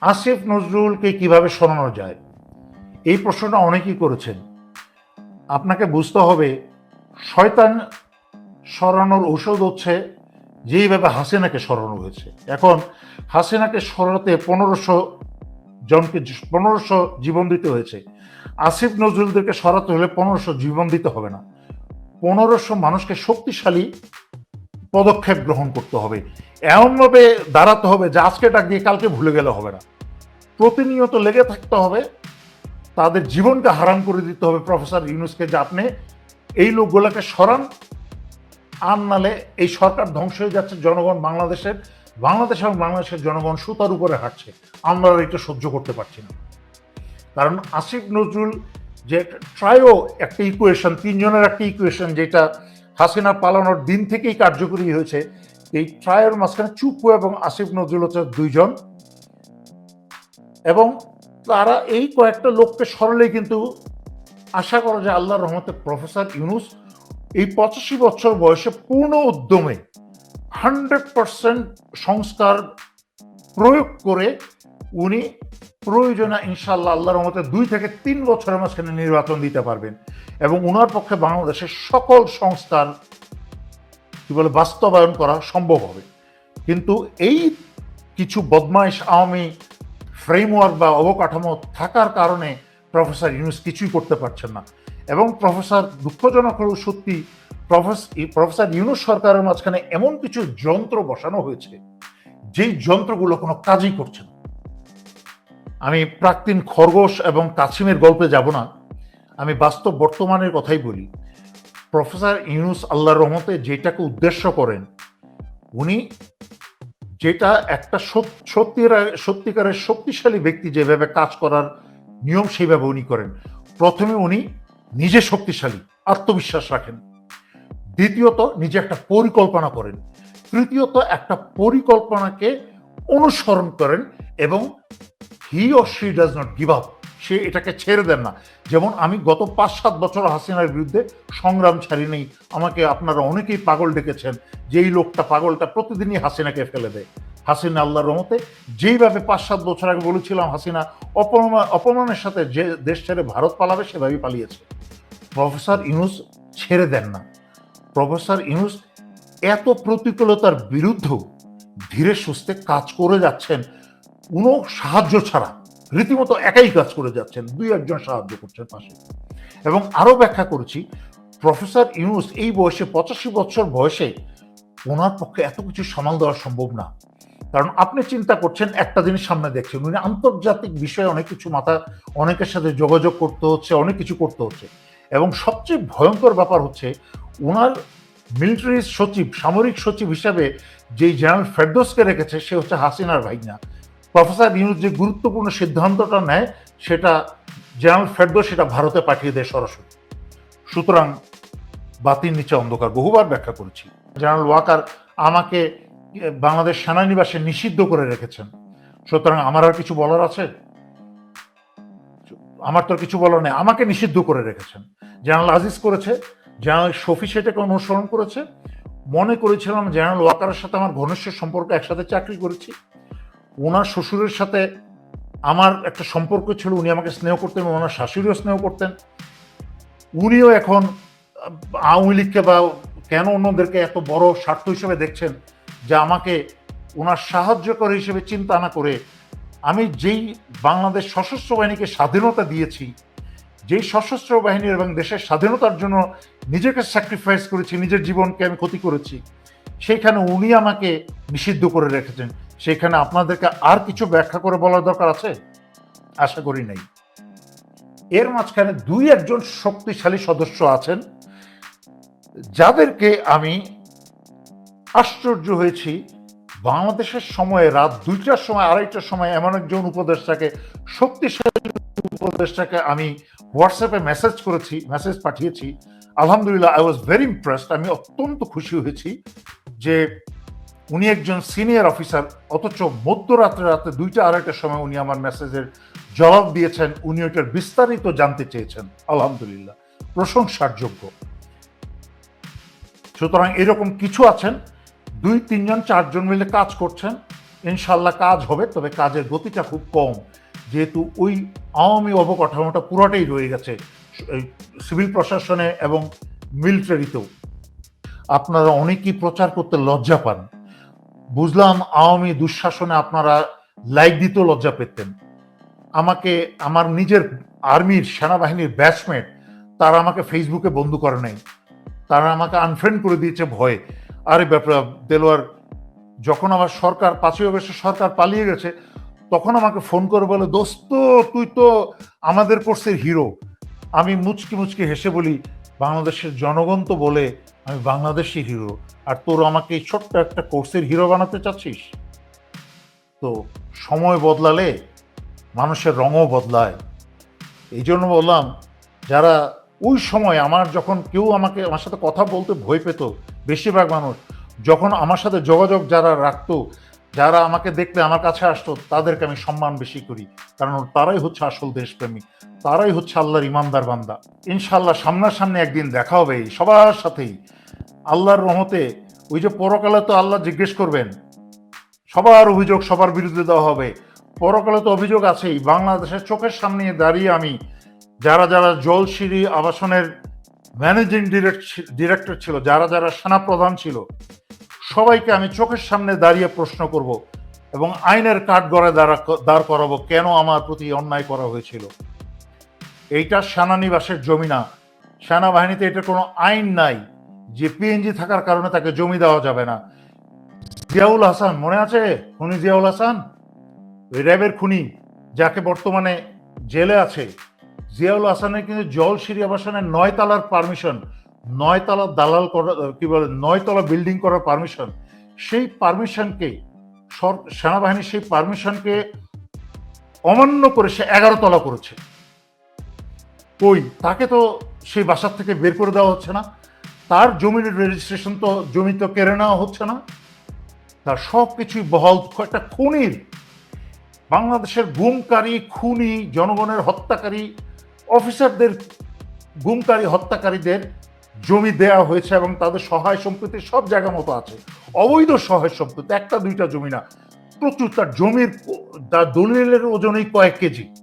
আসিফ নজরুলকে কীভাবে সরানো যায়? এই প্রশ্নটা অনেকেই করেছেন। আপনাকে বুঝতে হবে, শয়তান সরানোর ঔষধ হচ্ছে যেইভাবে হাসিনাকে সরানো হয়েছে। এখন হাসিনাকে সরাতে পনেরোশো জনকে পনেরোশো জীবন দিতে হয়েছে। আসিফ নজরুলদেরকে সরাতে হলে পনেরোশো জীবন দিতে হবে না। পনেরোশো মানুষকে শক্তিশালী পদক্ষেপ গ্রহণ করতে হবে। এমনভাবে দাঁড়াতে হবে যে আজকে ডাক কালকে ভুলে গেলে হবে না। প্রতিনিয়ত লেগে থাকতে হবে। তাদের জীবনকে হারাম করে দিতে হবে। প্রফেসর ইউনুসকে যে আপনি এই লোকগুলোকে সরান, আর নালে এই সরকার ধ্বংস হয়ে যাচ্ছে, জনগণ বাংলাদেশের, বাংলাদেশ এবং বাংলাদেশের জনগণ সুতার উপরে হাঁটছে। আমরা এটা সহ্য করতে পারছি না। কারণ আসিফ নজরুল যে ট্রায়ো একটা ইকুয়েশন তিনজনের একটা ইকুয়েশন যেটা হাসিনা পালানোর দিন থেকেই কার্যকরী হয়েছে। এই ট্রায়ের মাঝখানে চুপু এবং আসিফ নজরুল দুইজন। এবং তারা এই কয়েকটা লোককে সরলেই কিন্তু আশা করা যায় আল্লাহর রহমতে প্রফেসর ইউনুস এই পঁচাশি বছর বয়সে পূর্ণ উদ্যমে হান্ড্রেড পার্সেন্ট সংস্কার প্রয়োগ করে উনি প্রয়োজনে ইনশাল্লাহ আল্লাহর রহমতে দুই থেকে তিন বছরের মাঝখানে নির্বাচন দিতে পারবেন। এবং ওনার পক্ষে বাংলাদেশের সকল সংস্থার, কি বলে, বাস্তবায়ন করা সম্ভব হবে। কিন্তু এই কিছু বদমাইশ আওয়ামী ফ্রেমওয়ার্ক বা অবকাঠামো থাকার কারণে প্রফেসর ইউনুস কিছুই করতে পারছেন না। এবং প্রফেসর, দুঃখজনক হলেও সত্যি প্রফেসর ইউনুস সরকারের মাঝখানে এমন কিছু যন্ত্র বসানো হয়েছে, যেই যন্ত্রগুলো কোনো কাজই করছে না। আমি প্রাক্তীন খরগোশ এবং কাছিমের গল্পে যাব না আমি বাস্তব বর্তমানের কথাই বলি। প্রফেসর ইউনুস আল্লাহর রহমতে যেটাকে উদ্দেশ্য করেন, উনি যেটা একটা সত্যিকার সত্যিকারের শক্তিশালী ব্যক্তি যেভাবে কাজ করার নিয়ম সেইভাবে উনি করেন। প্রথমে উনি নিজে শক্তিশালী, আত্মবিশ্বাস রাখেন। দ্বিতীয়ত নিজে একটা পরিকল্পনা করেন। তৃতীয়ত একটা পরিকল্পনাকে অনুসরণ করেন এবং he or she does not give up সে এটাকে ছেড়ে দেন না। যেমন আমি গত পাঁচ সাত বছর হাসিনার বিরুদ্ধে সংগ্রাম ছাড়ি নেই। আমাকে আপনারা অনেকেই পাগল ডেকেছেন, যেই লোকটা পাগলটা প্রতিদিনই হাসিনাকে ফেলে দেয়। হাসিনা আল্লাহর রহমতে যেইভাবে পাঁচ সাত বছর আগে বলেছিলাম, হাসিনা অপমান অপমানের সাথে যে দেশ ছেড়ে ভারত পালাবে, সেভাবেই পালিয়েছে। প্রফেসর ইউনুস ছেড়ে দেন না। প্রফেসর ইউনুস এত প্রতিকূলতার বিরুদ্ধেও ধীরে সুস্থে কাজ করে যাচ্ছেন, কোনো সাহায্য ছাড়া। রীতিমতো একাই কাজ করে যাচ্ছেন, দুই একজন সাহায্য করছেন পাশে। এবং আরও ব্যাখ্যা করেছি, প্রফেসর ইউনুস এই বয়সে পঁচাশি বছর বয়সে ওনার পক্ষে এত কিছু সামাল দেওয়া সম্ভব না। কারণ আপনি চিন্তা করছেন, একটা জিনিস সামনে দেখছেন, উনি আন্তর্জাতিক বিষয়ে অনেক কিছু মাথা, অনেকের সাথে যোগাযোগ করতে হচ্ছে, অনেক কিছু করতে হচ্ছে। এবং সবচেয়ে ভয়ঙ্কর ব্যাপার হচ্ছে ওনার মিলিটারি সচিব, সামরিক সচিব হিসাবে যেই জেনারেল ফেরদোসকে রেখেছে, সে হচ্ছে হাসিনার ভাইনা প্রফেসর ইউনুস যে গুরুত্বপূর্ণ সিদ্ধান্তটা নেয়, সেটা জেনারেল ফেরদোস সেটা ভারতে পাঠিয়ে দেয় সরাসরি। সুতরাং বাতির নিচে অন্ধকার, বহুবার ব্যাখ্যা করেছি। জেনারেল ওয়াকার আমাকে বাংলাদেশ সেনানিবাসে নিষিদ্ধ করে রেখেছেন। সুতরাং আমার আর কিছু বলার আছে? আমার তো কিছু বলার নেই। আমাকে নিষিদ্ধ করে রেখেছেন। জেনারেল আজিজ করেছে, জেনারেল শফি সেটাকে অনুসরণ করেছে। মনে করেছিলাম জেনারেল ওয়াকারের সাথে আমার ঘনিষ্ঠ সম্পর্ক, একসাথে চাকরি করেছি। ওনার শ্বশুরের সাথে আমার একটা সম্পর্ক ছিল, উনি আমাকে স্নেহ করতেন ওনার শাশুড়িও স্নেহ করতেন। উনিও এখন আওয়ামী লীগকে বা কেন অন্যদেরকে এত বড় স্বার্থ হিসেবে দেখছেন যে আমাকে ওনার সাহায্যকর হিসেবে চিন্তা না করে আমি যেই বাংলাদেশ সশস্ত্র বাহিনীকে স্বাধীনতা দিয়েছি, যেই সশস্ত্র বাহিনী এবং দেশের স্বাধীনতার জন্য নিজেকে স্যাক্রিফাইস করেছি, নিজের জীবনকে আমি ক্ষতি করেছি, সেইখানে উনি আমাকে নিষিদ্ধ করে রেখেছেন। সেখানে আপনাদেরকে আর কিছু ব্যাখ্যা করে বলার দরকার আছে? আশা করি নাই। এর মাঝখানে দুই একজন শক্তিশালী সদস্য আছেন, যাদেরকে আমি আশ্চর্য হয়েছি। বাংলাদেশের সময়ে রাত দুইটার সময়, আড়াইটার সময় এমন একজন উপদেষ্টাকে, শক্তিশালী উপদেষ্টাকে আমি হোয়াটসঅ্যাপে মেসেজ করেছি, মেসেজ পাঠিয়েছি। আলহামদুলিল্লাহ আই ওয়াজ ভেরি ইমপ্রেসড আমি অত্যন্ত খুশি হয়েছি যে উনি একজন সিনিয়র অফিসার, অথচ মধ্যরাত্রে রাতে দুইটা আড়াইটার সময় উনি আমার মেসেজের জবাব দিয়েছেন। উনি ওইটার বিস্তারিত জানতে চেয়েছেন। আলহামদুলিল্লাহ। প্রশংসার যোগ্য। সুতরাং এরকম কিছু আছেন। দুই, তিনজন, চারজন মিলে কাজ করছেন। ইনশাল্লাহ কাজ হবে, তবে কাজের গতিটা খুব কম। যেহেতু ওই আওয়ামী অবকাঠামোটা পুরোটাই রয়ে গেছে সিভিল প্রশাসনে এবং মিলিটারিতেও। আপনারা অনেকেই প্রচার করতে লজ্জা পান। বুঝলাম আওয়ামী দুঃশাসনে আপনারা লাইক দিতেও লজ্জা পেতেন। আমাকে, আমার নিজের আর্মির সেনাবাহিনীর ব্যাচমেট তারা আমাকে ফেসবুকে বন্ধু করে নাই। তারা আমাকে আনফ্রেন্ড করে দিয়েছে ভয়ে। আরে ব্যাপার দেলোয়ার, যখন আমার সরকার, পাঁচই অগস্টে সরকার পালিয়ে গেছে, তখন আমাকে ফোন করে বলে, দোস্ত, তুই তো আমাদের কোর্সের হিরো আমি মুচকি মুচকি হেসে বলি বাংলাদেশের জনগণ তো বলে, আমি বাংলাদেশি হিরো আর তোর আমাকে এই ছোট্ট একটা কোর্সের হিরো বানাতে চাচ্ছিস? তো সময় বদলালে মানুষের রঙও বদলায়। এই জন্য বললাম, যারা ওই সময় আমার যখন কেউ আমাকে, আমার সাথে কথা বলতে ভয় পেত, বেশিরভাগ মানুষ, যখন আমার সাথে যোগাযোগ যারা রাখতো যারা আমাকে দেখলে আমার কাছে আসতো, তাদেরকে আমি সম্মান বেশি করি। কারণ তারাই হচ্ছে আসল দেশপ্রেমিক, তারাই হচ্ছে আল্লাহর ইমানদার বান্দা। ইনশাল্লাহ সামনাসামনি একদিন দেখা হবে সবার সাথেই। আল্লাহর রহমতে ওই যে পরকালে তো আল্লাহ জিজ্ঞেস করবেন, সবার অভিযোগ সবার বিরুদ্ধে দেওয়া হবে। পরকালে তো অভিযোগ আছেই, বাংলাদেশের চোখের সামনে দাঁড়িয়ে আমি যারা যারা জলসিঁড়ি আবাসনের ম্যানেজিং ডিরেক্টর ছিল, যারা যারা সেনাপ্রধান ছিল সবাইকে আমি চোখের সামনে দাঁড়িয়ে প্রশ্ন করব এবং আইনের কাঠ গড়ে দাঁড়া দাঁড় করাবো কেন আমার প্রতি অন্যায় করা হয়েছিল। এইটা সেনানিবাসের জমি না। সেনাবাহিনীতে এটা কোনো আইন নাই যে পিএনজি থাকার কারণে তাকে জমি দেওয়া যাবে না। জিয়াউল হাসান, মনে আছে? খুনি জিয়াউল হাসান? ওই র্যাবের খুনি, যাকে বর্তমানে জেলে আছে। জিয়াউল হাসানের কিন্তু জলসিঁড়ি আবাসনের নয় তালার পারমিশন নয় তালা দালাল করা, কি বলে, নয়তলা বিল্ডিং করার পারমিশন সেই পারমিশনকে সেনাবাহিনী সেই পারমিশনকে অমান্য করে সে এগারো তলা করেছে। কই? তাকে তো সেই বাসার থেকে বের করে দেওয়া হচ্ছে না। তার জমির রেজিস্ট্রেশন তো, জমি তো কেড়ে নেওয়া হচ্ছে না। তার সব কিছুই বহাল, একটা খুনির। বাংলাদেশের গুমকারী, খুনি, জনগণের হত্যাকারী, অফিসারদের গুমকারী, হত্যাকারীদের জমি দেয়া হয়েছে এবং তাদের সহায় সম্পত্তি সব জায়গা মতো আছে। অবৈধ সহায় সম্পত্তি, একটা দুইটা জমি না। প্রচুর, তার জমির তার দলিলের ওজনেই কয়েক কেজি।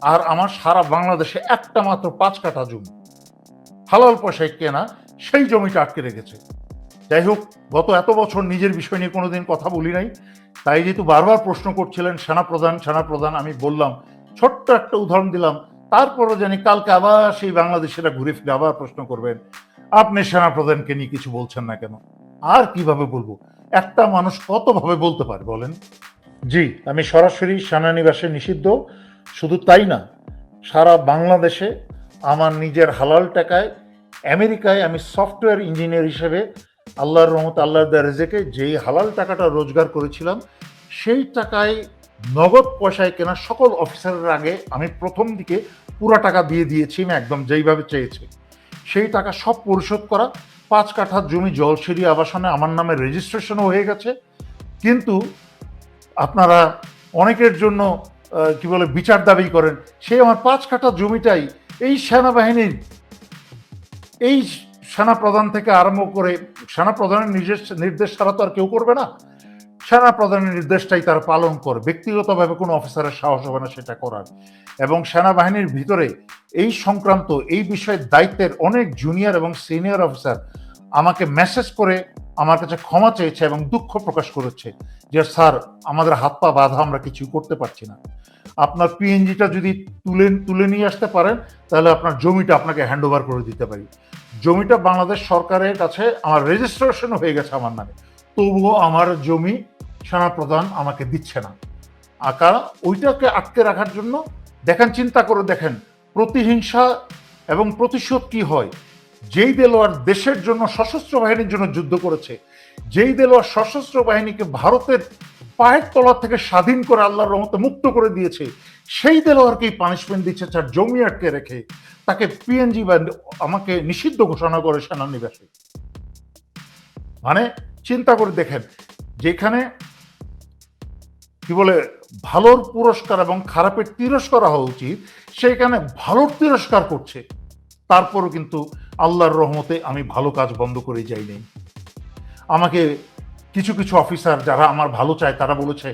আর আমার সারা বাংলাদেশে একটা মাত্র পাঁচ কাঠা জমি। হালাল পয়সায় কেনা, সেই জমিটা আটকে রেখেছে। যাই হোক, গত এত বছর নিজের বিষয় নিয়ে কোনোদিন কথা বলি নাই। তাই যেহেতু বারবার প্রশ্ন করছিলেন, সেনাপ্রধান সেনাপ্রধান, আমি বললাম, ছোট্ট একটা উদাহরণ দিলাম। তারপরও জানি কালকে আবার সেই বাংলাদেশিরা ঘুরে ফিরে আবার প্রশ্ন করবেন, আপনি সেনাপ্রধানকে নিয়ে কিছু বলছেন না কেন? আর কীভাবে বলব? একটা মানুষ কতভাবে বলতে পারে বলেন? জি, আমি সরাসরি সেনানিবাসে নিষিদ্ধ, শুধু তাই না, সারা বাংলাদেশে আমার নিজের হালাল টাকায়, আমেরিকায় আমি সফটওয়্যার ইঞ্জিনিয়ার হিসেবে আল্লাহর রহমত, আল্লাহর রেজেকে যেই হালাল টাকাটা রোজগার করেছিলাম, সেই টাকায় নগদ পয়সায় কেনা সকল অফিসারের আগে আমি প্রথম দিকে পুরো টাকা দিয়ে দিয়েছি, আমি একদম যেইভাবে চেয়েছি। সেই টাকা সব পরিশোধ করা, পাঁচ কাঠার জমি জলসিঁড়ি আবাসনে আমার নামে রেজিস্ট্রেশনও হয়ে গেছে। কিন্তু আপনারা অনেকের জন্য কি বলে, বিচার দাবি করেন সেই আমার পাঁচ কাঠা জমিটাই এই সেনাবাহিনীর, এই সেনাপ্রধান থেকে আরম্ভ করে সেনাপ্রধানের নির্দেশ নির্দেশ ছাড়া তো আর কেউ করবে না। সেনা প্রধানের নির্দেশটাই তারা পালন করে। ব্যক্তিগতভাবে কোনো অফিসারের সাহস হবে না সেটা করার। এবং সেনাবাহিনীর ভিতরে এই সংক্রান্ত এই বিষয়ের দায়িত্বের অনেক জুনিয়র এবং সিনিয়র অফিসার আমাকে মেসেজ করে আমার কাছে ক্ষমা চেয়েছে এবং দুঃখ প্রকাশ করেছে যে, স্যার, আমাদের হাত পা বাধা আমরা কিছু করতে পারছি না। আপনার পিএনজিটা যদি তুলে তুলে নিয়ে আসতে পারেন, তাহলে আপনার জমিটা আপনাকে হ্যান্ডওভার করে দিতে পারি। জমিটা বাংলাদেশ সরকারের কাছে আমার রেজিস্ট্রেশন হয়ে গেছে আমার নামে। তবুও আমার জমি সেনাপ্রধান আমাকে দিচ্ছে না। আঁকা ওইটাকে আটকে রাখার জন্য দেখেন, চিন্তা করে দেখেন, প্রতিহিংসা এবং প্রতিশোধ কি হয়? যেই দেলোয়ার দেশের জন্য সশস্ত্র বাহিনীর জন্য যুদ্ধ করেছে, যেই দেলোয়ার সশস্ত্র বাহিনীকে ভারতের পায়ের তলা থেকে স্বাধীন করে আল্লাহর রহমতে মুক্ত করে দিয়েছে, সেই দেলোয়ারকেই পানিশমেন্ট দিচ্ছে তার জমি আটকে রেখে। তাকে পিএনজি বা আমাকে নিষিদ্ধ ঘোষণা করে সেনানিবাসে। মানে চিন্তা করে দেখেন, যেখানে কি বলে, ভালোর পুরস্কার এবং খারাপের তিরস্কার হওয়া উচিত, সেইখানে ভালোর তিরস্কার করছে। তারপরও কিন্তু আল্লাহর রহমতে আমি ভালো কাজ বন্ধ করে যাই নাই আমাকে কিছু কিছু অফিসার যারা আমার ভালো চায়, তারা বলেছে,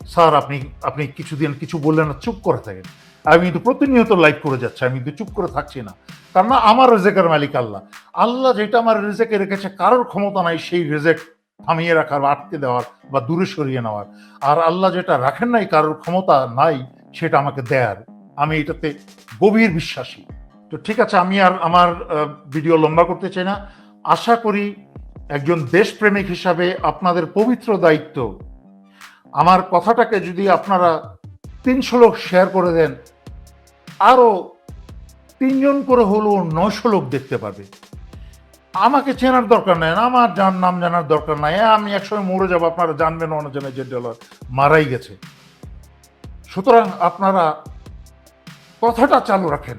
স্যার, আপনি আপনি কিছুদিন কিছু বললেন না, চুপ করে থাকেন। আমি কিন্তু প্রতিনিয়ত লাইভ করে যাচ্ছি, আমি কিন্তু চুপ করে থাকছি না। কারণ আমার রেজেকের মালিক আল্লাহ। আল্লাহ যেটা আমার রেজেকে রেখেছে, কারোর ক্ষমতা নাই সেই রেজেক থামিয়ে রাখার বা আটকে দেওয়ার বা দূরে সরিয়ে নেওয়ার। আর আল্লাহ যেটা রাখেন নাই, কারোর ক্ষমতা নাই, সেটা আমাকে দেয়ার। আমি এটাতে গভীর বিশ্বাসী। তো ঠিক আছে, আমি আর আমার ভিডিও লম্বা করতে চাই না। আশা করি একজন দেশপ্রেমিক হিসাবে আপনাদের পবিত্র দায়িত্ব। আমার কথাটাকে যদি আপনারা তিনশো লোক শেয়ার করে দেন আরও তিনজন করে হলেও নয়শো লোক দেখতে পাবে। আমাকে চেনার দরকার নাই, আমার জান নাম জানার দরকার নাই। আমি একসময় মরে যাব, আপনারা জানবেন অনজনে যে ডলার মারাই গেছে। সুতরাং আপনারা কথাটা চালু রাখেন।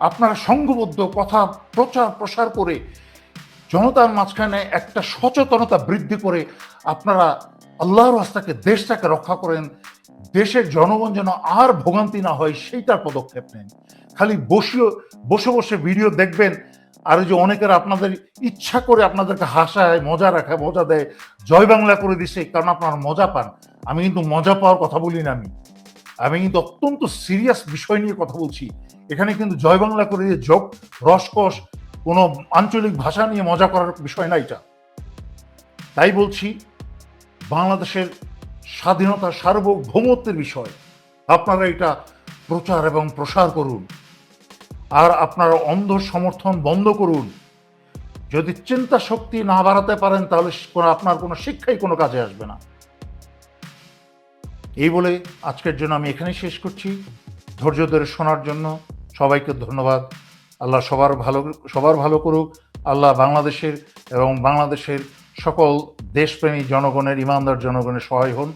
আপনারা সংঘবদ্ধ কথা প্রচার প্রসার করে জনতার মাঝখানে একটা সচেতনতা বৃদ্ধি করে আপনারা আল্লাহর রাস্তাকে, দেশটাকে রক্ষা করেন। দেশের জনগণ যেন আর ভোগান্তি না হয় সেইটার পদক্ষেপ নেন। খালি বসিও, বসে বসে ভিডিও দেখবেন, আর ওই যে অনেকের আপনাদের ইচ্ছা করে আপনাদেরকে হাসায়, মজা রাখায় মজা দেয়, জয় বাংলা করে দিছে কারণ আপনারা মজা পান। আমি কিন্তু মজা পাওয়ার কথা বলি না আমি। আমি কিন্তু অত্যন্ত সিরিয়াস বিষয় নিয়ে কথা বলছি। এখানে কিন্তু জয় বাংলা করে দিয়ে যোগ, রসকস, কোনো আঞ্চলিক ভাষা নিয়ে মজা করার বিষয় না এটা। তাই বলছি, বাংলাদেশের স্বাধীনতা সার্বভৌমত্বের বিষয়। আপনারা এটা প্রচার এবং প্রসার করুন। আর আপনারা অন্ধ সমর্থন বন্ধ করুন। যদি চিন্তা শক্তি না বাড়াতে পারেন, তাহলে আপনার কোনো শিক্ষাই কোনো কাজে আসবে না। এই বলে আজকের জন্য আমি এখানেই শেষ করছি। ধৈর্য ধরে শোনার জন্য সবাইকে ধন্যবাদ। আল্লাহ সবার ভালো সবার ভালো করুক। আল্লাহ বাংলাদেশের এবং বাংলাদেশের সকল দেশপ্রেমী জনগণের ইমানদার জনগণের সহায় হন।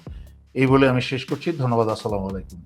এই বলে আমি শেষ করছি। ধন্যবাদ। আসসালামু আলাইকুম।